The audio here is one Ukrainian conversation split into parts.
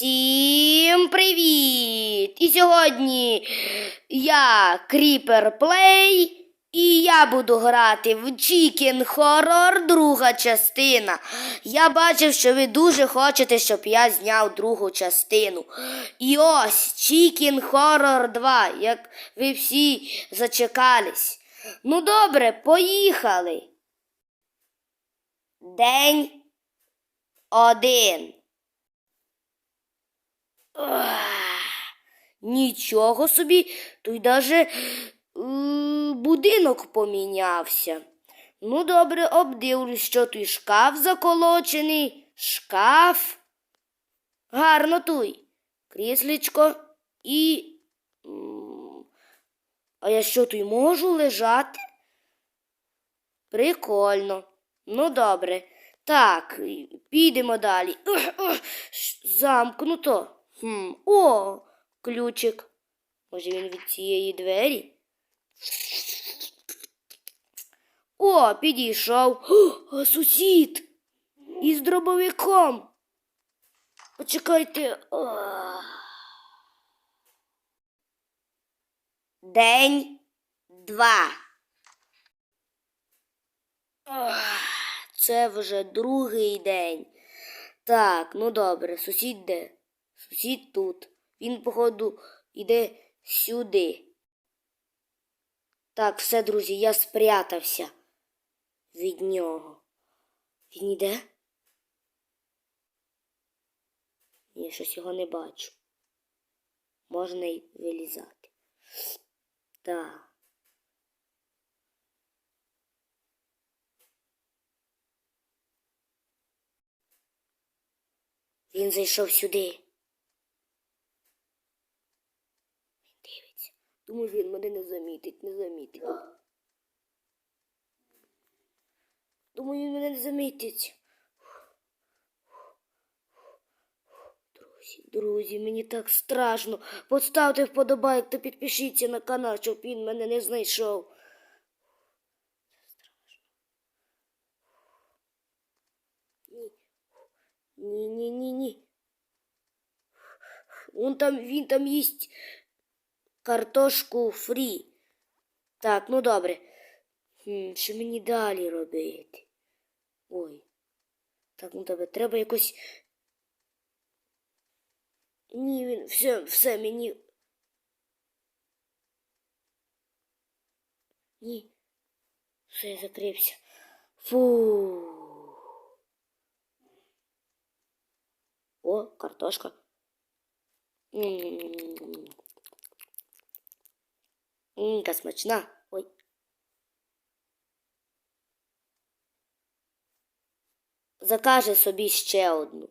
Всім привіт! І сьогодні я Кріпер Плей, і я буду грати в Chicken Horror, друга частина. Я бачив, що ви дуже хочете, щоб я зняв другу частину. І ось Chicken Horror 2, як ви всі зачекались. Ну добре, поїхали. День один. Нічого собі, тут даже е, будинок помінявся. Ну, добре, обдивлюсь, що тут шкаф заколочений, шкаф. Гарно туй. Кріслечко і. А я що тут можу лежати? Прикольно. Ну, добре. Так, підемо далі. Замкнуто. Хм. О, ключик. Може він від цієї двері? О, підійшов. О, сусід із дробовиком. Почекайте. Ох. День два. Ох, Це вже другий день. Так, ну добре, сусід де? Сусід тут. Він, походу, іде сюди. Так, все, друзі, я спрятався від нього. Він іде? Ні, щось його не бачу. Можна й вилізати. Так. Він зайшов сюди. Думаю, він мене не замітить, не замітить. Думаю, він мене не замітить. Друзі, друзі, мені так страшно. Поставте вподобайк та підпишіться на канал, щоб він мене не знайшов. Ні, ні, ні, ні. Он там, він там їсть картошку фрі. Так, ну добре. Хм, що мені далі робити? Ой. Так, ну добре, треба якось. Ні, він все, все мені. Ні. Все, я закрився. Фу. О, картошка. М, Яка смачна. Ой. Закаже собі ще одну.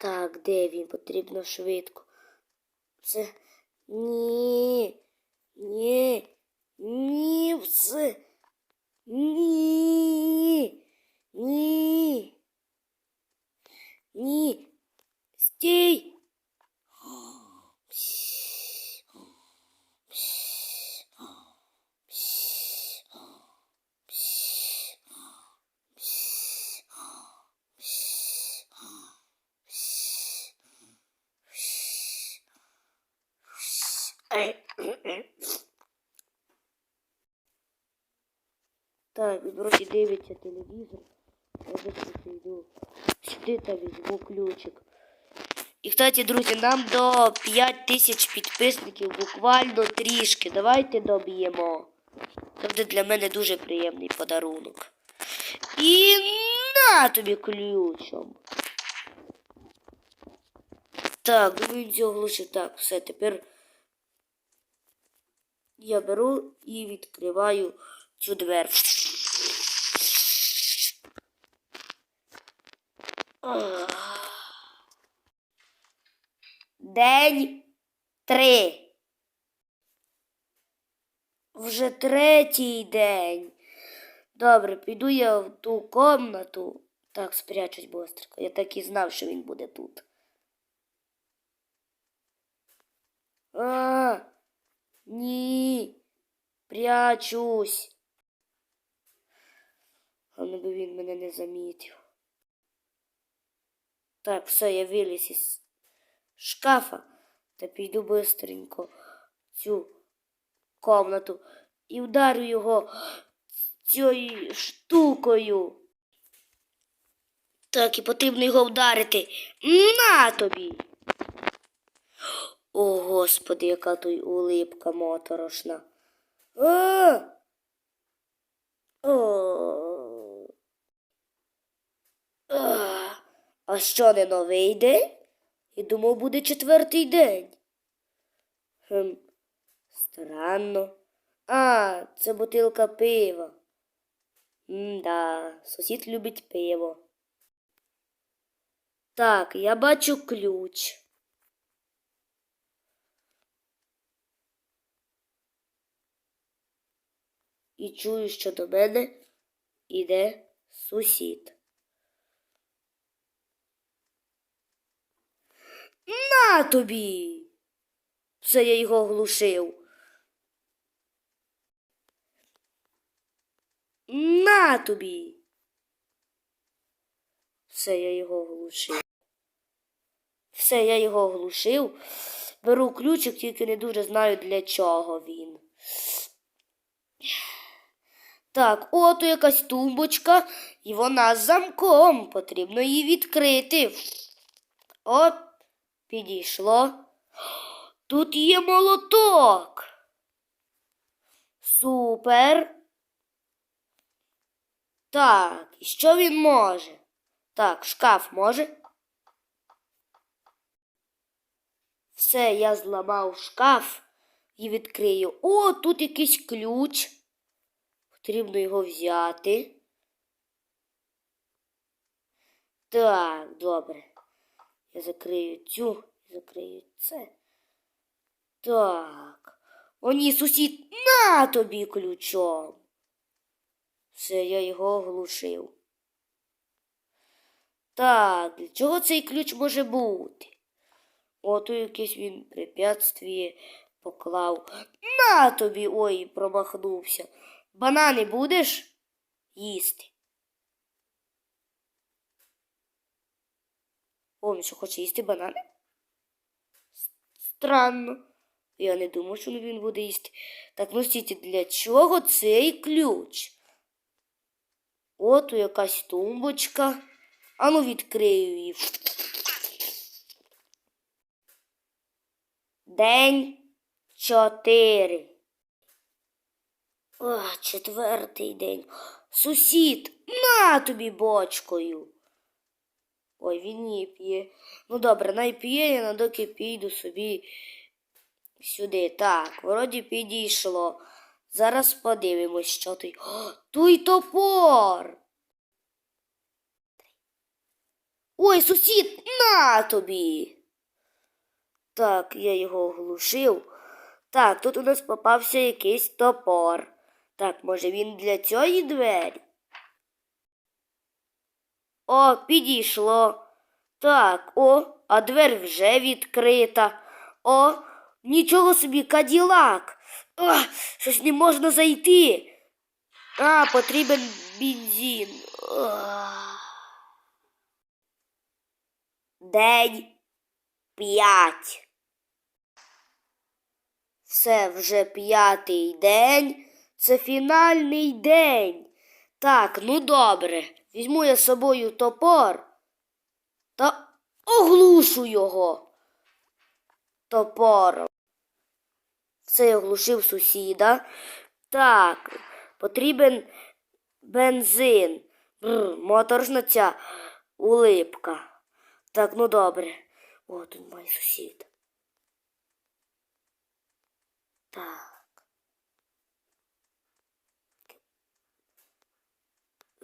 Так, де він? Потрібно швидко. Це. Ні. Ні. Ні, все. Ні. Ні. Ні. Стій. Так, вроді дивиться телевізор. Я зараз йду сюди та візьму ключик. І, кстати, друзі, нам до 5 тисяч підписників буквально трішки. Давайте доб'ємо. Це буде для мене дуже приємний подарунок. І на тобі ключом. Так, думаю, він цього лише так. Все, тепер я беру і відкриваю цю двер. День три. Вже третій день. Добре, піду я в ту комнату. Так, спрячусь бостренько. Я так і знав, що він буде тут. А, ні. Прячусь. Але би він мене не замітив. Так, все, я виліз із шкафа та піду бистренько в цю комнату і вдарю його цією штукою. Так, і потрібно його вдарити. На тобі. О, господи, яка той улипка моторошна. А! О! А! А що не новий день? І думав, буде четвертий день. Хм, странно. А, це бутилка пива. М-да, сусід любить пиво. Так, я бачу ключ. І чую, що до мене іде сусід. На тобі. Все я його глушив. На тобі. Все я його глушив. Все, я його глушив. Беру ключик, тільки не дуже знаю, для чого він. Так, от якась тумбочка, і вона з замком. Потрібно її відкрити. От, підійшло. Тут є молоток. Супер. Так, і що він може? Так, шкаф може. Все, я зламав шкаф і відкрию. О, тут якийсь ключ. Потрібно його взяти. Так, добре. Я закрию цю, закрию це. Так. О, ні, сусід, на тобі ключом. Все, я його оглушив. Так, для чого цей ключ може бути? От якесь він препятствіє поклав. На тобі, ой, промахнувся. Банани будеш їсти? О, що хоче їсти банани? Странно. Я не думав, що він буде їсти. Так, ну стійте, для чого цей ключ? От якась тумбочка. Ану відкрию її. День чотири. О, четвертий день. Сусід, на тобі бочкою. Ой, він не п'є. Ну добре, най п'є, я на доки піду собі сюди. Так, вроді підійшло. Зараз подивимось, що той. О, той топор. Ой, сусід, на тобі. Так, я його оглушив. Так, тут у нас попався якийсь топор. Так, може він для цієї двері? О, підійшло. Так, о, а двері вже відкрита. О, нічого собі, каділак. О, щось не можна зайти. А, потрібен бензин. Ох. День п'ять. Все вже п'ятий день. Це фінальний день. Так, ну добре. Візьму я з собою топор та оглушу його топором. Все я оглушив сусіда. Так, потрібен бензин. Бррр, моторошна ця улипка. Так, ну добре. О, тут мій сусід. Так.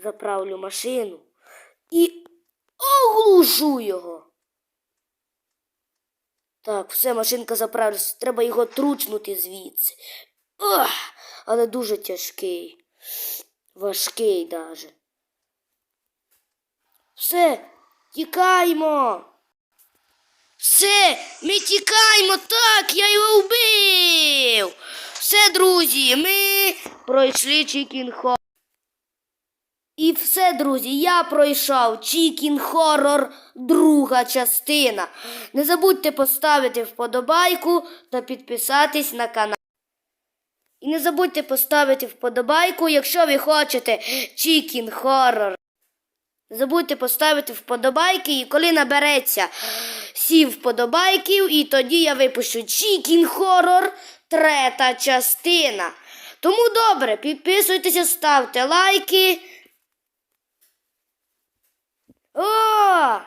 Заправлю машину і оглушу його. Так, все, машинка заправилась. Треба його тручнути звідси. Ох, але дуже тяжкий. Важкий даже. Все, тікаймо. Все, ми тікаємо, так, я його вбив. Все, друзі, ми пройшли Чікінхо. І все, друзі, я пройшов Чікін Хоррор, друга частина. Не забудьте поставити вподобайку та підписатись на канал. І не забудьте поставити вподобайку, якщо ви хочете Чікін Хоррор. Не забудьте поставити вподобайки, і коли набереться сім вподобайків, і тоді я випущу Чікін Хоррор, третя частина. Тому добре, підписуйтеся, ставте лайки. О!